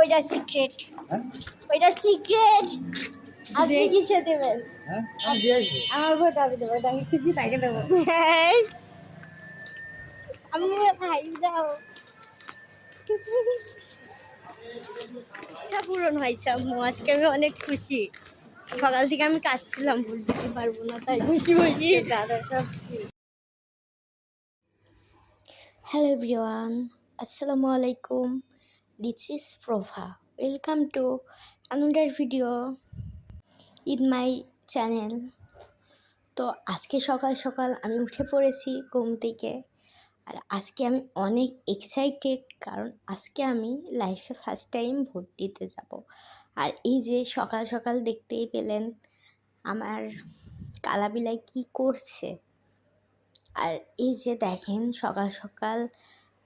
ওইটা সিক্রেট হ্যাঁ? ওইটা সিক্রেট আপনি কিসে দেবেন? হ্যাঁ? আমার ভোট আমি দেবো তাকে খুশি তাকে দেবো। আমি ভাই দাও ইচ্ছা পূরণ হয়েছে আম্মু আজকে আমি অনেক খুশি। সকাল থেকে আমি কাঁদছিলাম ভুল দিতে পারব না তাই খুশি খুশি। দাদা সব হ্যালো এভরিওয়ান আসসালামু আলাইকুম। This is Prabha welcome to another video in my channel তো আজকে সকাল সকাল আমি উঠে পড়েছি ঘুম থেকে। আর আজকে আমি অনেক এক্সাইটেড কারণ আজকে আমি লাইফে ফার্স্ট টাইম ভোট দিতে যাব। আর এই যে সকাল সকাল দেখতেই পেলেন আমার কালাবিলাই কি করছে। আর এই যে দেখেন সকাল সকাল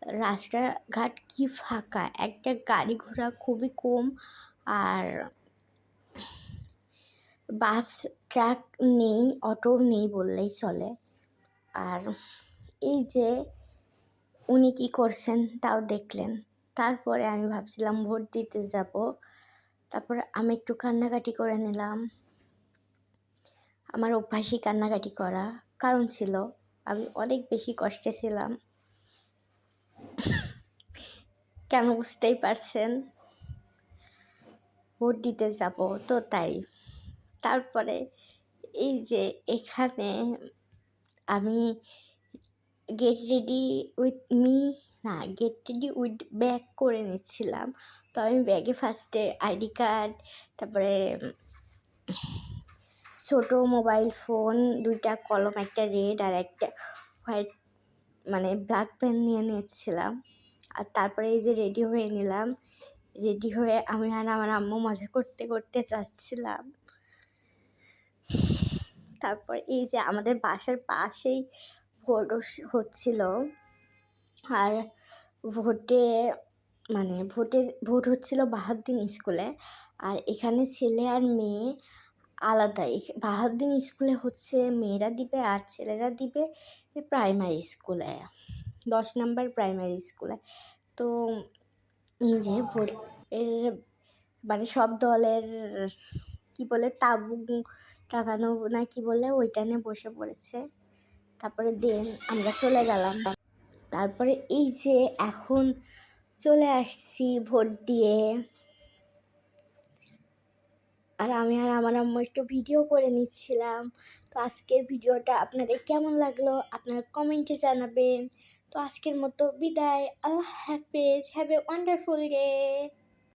রাস্তাঘাট কি ফাঁকা? একটা গাড়ি ঘোড়া খুবই কম আর বাস, ট্রাক নেই, অটো নেই বললেই চলে। আর এই যে উনি কি করছেন তাও দেখলেন। তারপরে আমি ভাবছিলাম ভোট দিতে যাব। তারপর আমি একটু কান্নাকাটি করে নিলাম। আমার অভ্যাসই কান্নাকাটি করা কারণ ছিল। আমি অনেক বেশি কষ্টে ছিলাম। কেন বুঝতেই পারছেন? ভোট দিতে যাব তো তাই। তারপরে এই যে এখানে আমি গেট রেডি উইথ মি না গেট রেডি উইথ ব্যাগ করে নিচ্ছিলাম। তো আমি ব্যাগে ফার্স্টে আইডি কার্ড তারপরে ছোট মোবাইল ফোন দুইটা কলম, একটা রেড আর একটা হোয়াইট মানে ব্ল্যাক পেন নিয়ে নিচ্ছিলাম। আর তারপরে এই যে রেডি হয়ে নিলাম। রেডি হয়ে আমি আর আমার আম্মু মজা করতে করতে যাচ্ছিলাম। তারপর এই যে আমাদের বাসার পাশেই ভোট হচ্ছিল। আর ভোটে মানে ভোটে ভোট হচ্ছিল বাহাদ্দিন স্কুলে। আর এখানে ছেলে আর মেয়ে আলাদা। বাহাদ্দিন স্কুলে হচ্ছে মেয়েরা দিবে আর ছেলেরা দিবে প্রাইমারি স্কুলে। দশ নম্বর প্রাইমারি স্কুলে তো এই যে এর মানে সব দলের কি বলে তাবু টাঙানো না কি বলে ওইটা নিয়ে বসে পড়েছে। তারপরে দেন আমরা চলে গেলাম। তারপরে এই যে এখন চলে আসছি ভোট দিয়ে। আর আমি আর আমার আম্মু একটু ভিডিও করে নিচ্ছিলাম। তো আজকের ভিডিওটা আপনাদের কেমন লাগল? আপনারা কমেন্টে জানাবেন। তো আজকের মতো বিদায়। আল্লাহ হাফেজ। Have a wonderful day